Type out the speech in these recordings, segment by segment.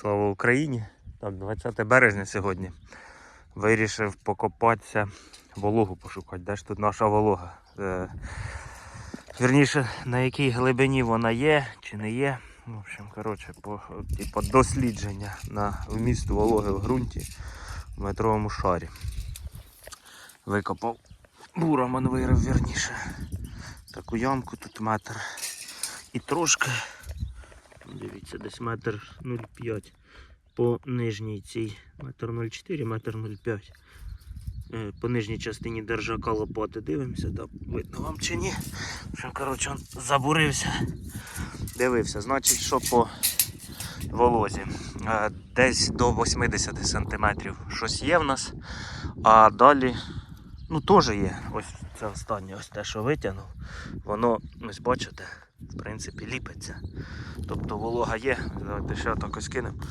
Слава Україні! Так, 20 березня сьогодні. Вирішив покопатися, вологу пошукати. Де ж тут наша волога? Е, вірніше, на якій глибині вона є чи не є. В общем, коротше, по, типу, дослідження на вміст вологи в ґрунті в метровому шарі. Викопав бураман вирив вірніше. Таку ямку тут метр. І трошки Дивіться, десь метр 0,5 по нижній цій метр 0,4, метр 0,5. Е, По нижній частині держака лопати дивимося, так видно вам чи ні. Общем, коротше, он забурився. Дивився, значить, що по волозі. Е, Десь до 80 см щось є в нас, а далі, ну теж є. Ось це останнє, ось те, що витягнув. Воно, ось бачите, в принципі, ліпиться. Тобто волога є, давайте ще так ось кинемо.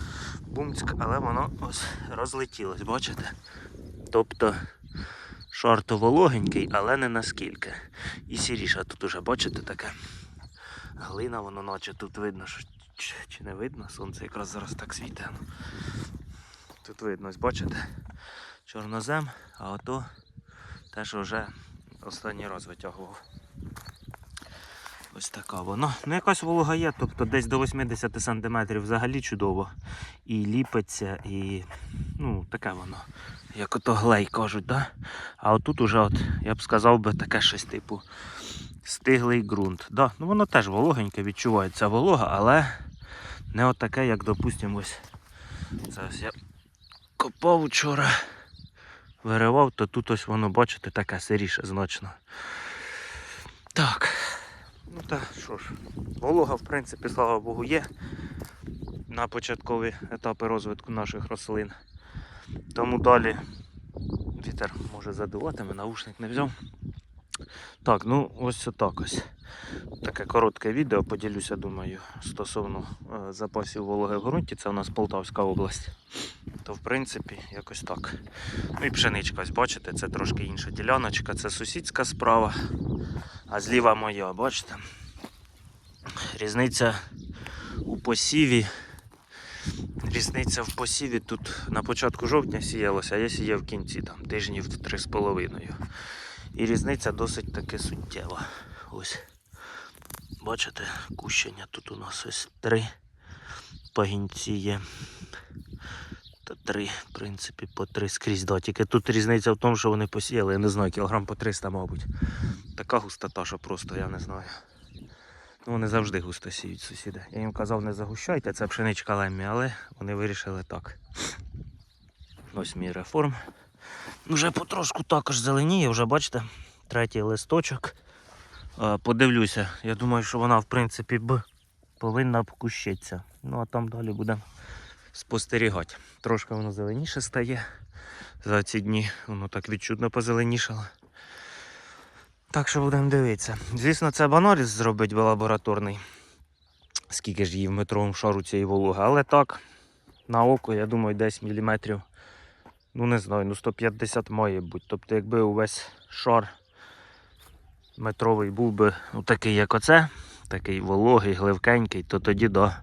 Бумцьк, але воно ось розлетілось, бачите? Тобто шар то вологенький, але не наскільки. І сіріша тут уже, бачите, таке. Глина, воно наче тут видно, що чи, не видно, сонце якраз зараз так світить. ну. Тут видно, ось бачите, чорнозем, а ото те, що вже останній раз витягував. Ось така воно. Ну, якась волога є, тобто десь до 80 см взагалі чудово. І ліпиться, і ну, таке воно. Як ото глей кажуть, да? А отут уже, от, я б сказав би, таке щось типу стиглий ґрунт. Да, ну воно теж вологеньке, відчувається волога, але не отаке, як, допустимо, ось. Зараз я копав вчора, виривав, то тут ось воно, бачите, таке сиріше значно. Так. Ну та що ж, волога, в принципі, слава Богу, є на початкові етапи розвитку наших рослин. Тому далі вітер може задувати, ми наушник не взяв. Так, ну ось отак ось. Таке коротке відео поділюся, думаю, стосовно е, запасів вологи в ґрунті. Це у нас Полтавська область. То в принципі якось так. Ну і пшеничка, ось бачите, це трошки інша діляночка, це сусідська справа. А зліва моя, бачите? Різниця у посіві. Різниця в посіві тут на початку жовтня сіялося, а я сіяв в кінці там, тижнів 3,5. І різниця досить таки суттєва. Ось. Бачите, кущення тут у нас ось три пагінці є. Три, в принципі, по три скрізь. Да. Тільки тут різниця в тому, що вони посіяли, я не знаю, кілограм по 300, мабуть. Така густота, що просто я не знаю. Ну, вони завжди густо сіють сусіди. Я їм казав, не загущайте, це пшеничка леммі, але вони вирішили так. Ось мій реформ. Вже потрошку також зеленіє, вже бачите, третій листочок. Подивлюся, я думаю, що вона в принципі б повинна обкущитися. Ну а там далі будемо спостерігати. Трошки воно зеленіше стає. За ці дні воно так відчутно позеленішало. Так що будемо дивитися. Звісно, це баноріз зробить лабораторний. Скільки ж її в метровому шару цієї вологи. Але так, на око, я думаю, десь міліметрів, ну не знаю, ну 150 має бути. Тобто, якби увесь шар метровий був би ну, такий, як оце, такий вологий, гливкенький, то тоді да.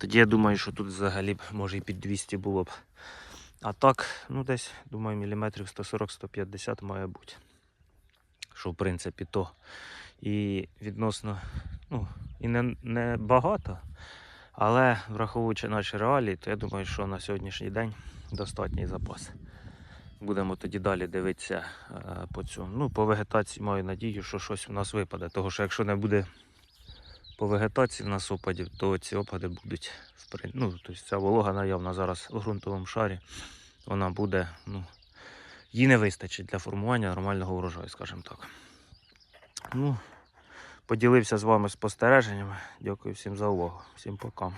Тоді я думаю, що тут взагалі може і під 200 було б. А так, ну десь, думаю, міліметрів 140-150 має бути. Що в принципі то. І відносно, ну, і не, не багато, але враховуючи наші реалії, то я думаю, що на сьогоднішній день достатній запас. Будемо тоді далі дивитися е, по цьому. Ну, по вегетації маю надію, що щось у нас випаде. Тому що якщо не буде по вегетації в нас опадів, то ці опади будуть ну, тобто ця волога наявна зараз в ґрунтовому шарі, вона буде, ну, їй не вистачить для формування нормального урожаю, скажімо так. Ну, поділився з вами спостереженнями. Дякую всім за увагу. Всім пока.